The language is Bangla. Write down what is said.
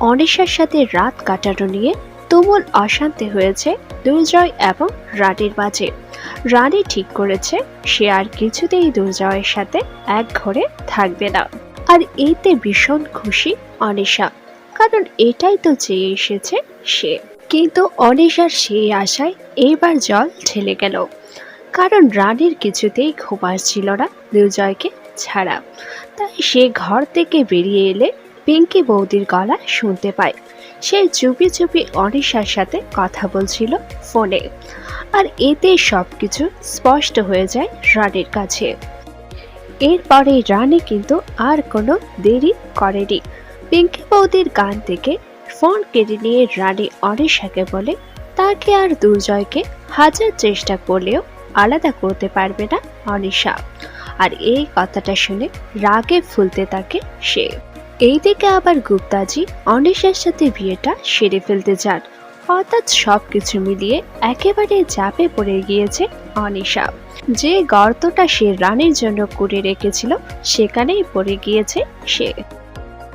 অনিশার সাথে রাত কাটানো নিয়ে তুমুল অশান্তি হয়েছে দুর্জয় এবং রানীর মাঝে। রানী ঠিক করেছে, সে আর কিছুতেই দুর্জয়ের সাথে এক ঘরে থাকবে না। আর এতে ভীষণ খুশি অনিশা, কারণ এটাই তো চেয়ে এসেছে সে। কিন্তু অনিশার সেই আশায় এইবার জল ঢেলে গেল। কারণ রানীর কিছুতেই ঘুম আসছিল না দুর্জয়কে ছাড়া। তাই সে ঘর থেকে বেরিয়ে এলে পিঙ্কি বৌদির গলা শুনতে পায়। সে চুপি চুপি অনিশার সাথে কথা বলছিল ফোনে। আর এতে সবকিছু স্পষ্ট হয়ে যায় রানীর কাছে। এরপরে রানী কিন্তু আর কোনো দেরি করেনি। পিঙ্কি বৌদির গান থেকে ফোন কেড়ে নিয়ে রানী অনিশাকে বলে, তাকে আর দুর্জয়কে হাজার চেষ্টা করলেও আলাদা করতে পারবে না অনিশা। আর এই কথাটা শুনে রাগে ফুলতে থাকে সে। এইদিকে আবার গুপ্তাজি অনিশার সাথে বিয়েটা সেরে ফেলতে চান অর্থাৎ সব কিছু মিলিয়ে একেবারে চাপে পড়ে গিয়েছে অনিশা। যে গর্তটা সে রানের জন্য করে রেখেছিল, সেখানেই পড়ে গিয়েছে সে।